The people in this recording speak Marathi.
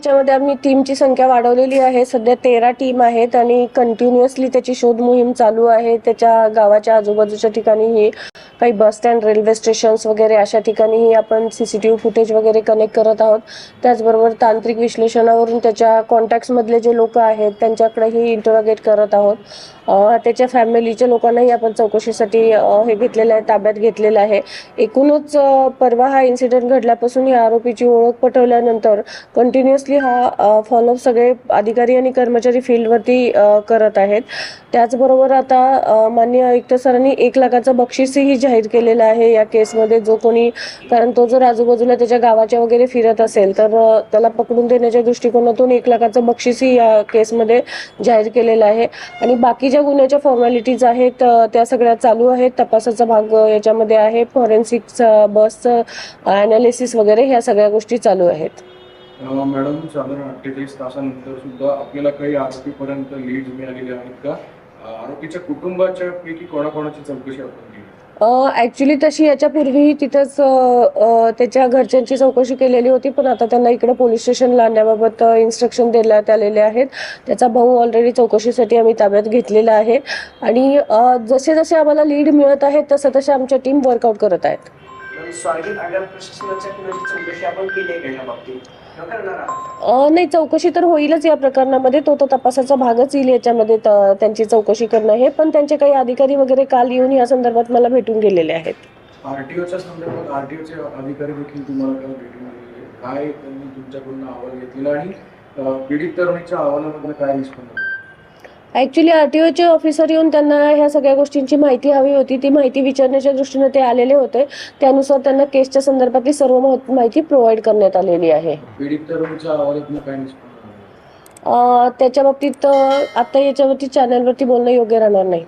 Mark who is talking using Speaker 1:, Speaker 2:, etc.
Speaker 1: याच्यामध्ये आम्ही टीमची संख्या वाढवलेली आहे. सध्या तेरा टीम आहेत आणि कंटिन्युअसली त्याची शोध मोहीम चालू आहे. त्याच्या गावाच्या आजूबाजूच्या ठिकाणीही काही बस स्टँड रेल्वे स्टेशन्स वगैरे अशा ठिकाणीही आपण C C T V footage वगैरे कनेक्ट करत आहोत. त्याचबरोबर तांत्रिक विश्लेषणावरून त्याच्या कॉन्टॅक्ट्समधले जे लोक आहेत त्यांच्याकडेही इंटरोगेट करत आहोत. त्याच्या फॅमिलीच्या लोकांनाही आपण चौकशीसाठी हे घेतलेलं आहे ताब्यात घेतलेलं आहे. एकूणच परवा हा इन्सिडेंट घडल्यापासून या आरोपीची ओळख पटवल्यानंतर कंटिन्युअसली हा फॉलोअप सगळे अधिकारी आणि कर्मचारी फील्डवरती करत आहेत. त्याचबरोबर आता मान्य माननीय आयुक्त सरांनी एक लाखाचं बक्षीसही जाहीर केलेलं आहे या केसमध्ये. जो कोणी कारण तो जर आजूबाजूला त्याच्या गावाच्या वगैरे फिरत असेल तर त्याला पकडून देण्याच्या दृष्टिकोनातून एक लाखाचं बक्षीसही या केसमध्ये जाहीर केलेलं आहे. आणि बाकी ज्या गुन्ह्याच्या फॉर्मॅलिटीज आहेत त्या सगळ्या चालू आहेत. तपासाचा भाग याच्यामध्ये आहे. फॉरेन्सिक्स बसचं अनालिसिस वगैरे ह्या सगळ्या गोष्टी चालू आहेत.
Speaker 2: मॅडम साधारण अठ्ठेचाळीस तासानंतर सुद्धा आपल्याला काही आरोपीपर्यंत लीड मिळालेले आहेत का? आरोपीच्या कुटुंबाच्या पैकी कोणाकोणाची चौकशी आपण केली?
Speaker 1: ॲक्च्युली तशी याच्यापूर्वीही तिथंच त्याच्या घरच्यांची चौकशी केलेली होती पण आता त्यांना इकडे पोलीस स्टेशनला आणण्याबाबत इन्स्ट्रक्शन देण्यात आलेले आहेत. त्याचा भाऊ ऑलरेडी चौकशीसाठी आम्ही ताब्यात घेतलेला आहे. आणि जसे जसे आम्हाला लीड मिळत आहेत तसं तसे आमच्या टीम वर्कआउट करत आहेत.
Speaker 3: स्वारगेट आगार प्रशासनाच्या कुणाची चौकशी आपण केली आहे का या बाबतीत. न करणार आहात.
Speaker 1: अ, नाही चौकशी तर होईलच या प्रकरणामध्ये. तो तर तपासाचा भागच येईल याच्यामध्ये त- त्यांची चौकशी करणं हे. पण त्यांचे काही अधिकारी वगैरे काल येऊन या संदर्भात मला भेटून गेलेले आहेत.
Speaker 2: आरटीओच्या संदर्भात आरटीओचे अधिकारी देखील तुम्हाला काल भेटून. काय त्यांनी तुमच्याकडून अहवाल घेतलेला आणि अं, पीडित तरुणीच्या अहवालामधनं काय आला
Speaker 1: ॲक्च्युली आर टी ओचे ऑफिसर येऊन त्यांना ह्या सगळ्या गोष्टींची माहिती हवी होती. ती माहिती विचारण्याच्या दृष्टीने ते आलेले होते. त्यानुसार त्यांना केसच्या संदर्भातली सर्व मह- माहिती प्रोव्हाइड करण्यात आलेली आहे. त्याच्या बाबतीत आता याच्यावरती चॅनलवरती बोलणं योग्य राहणार नाही.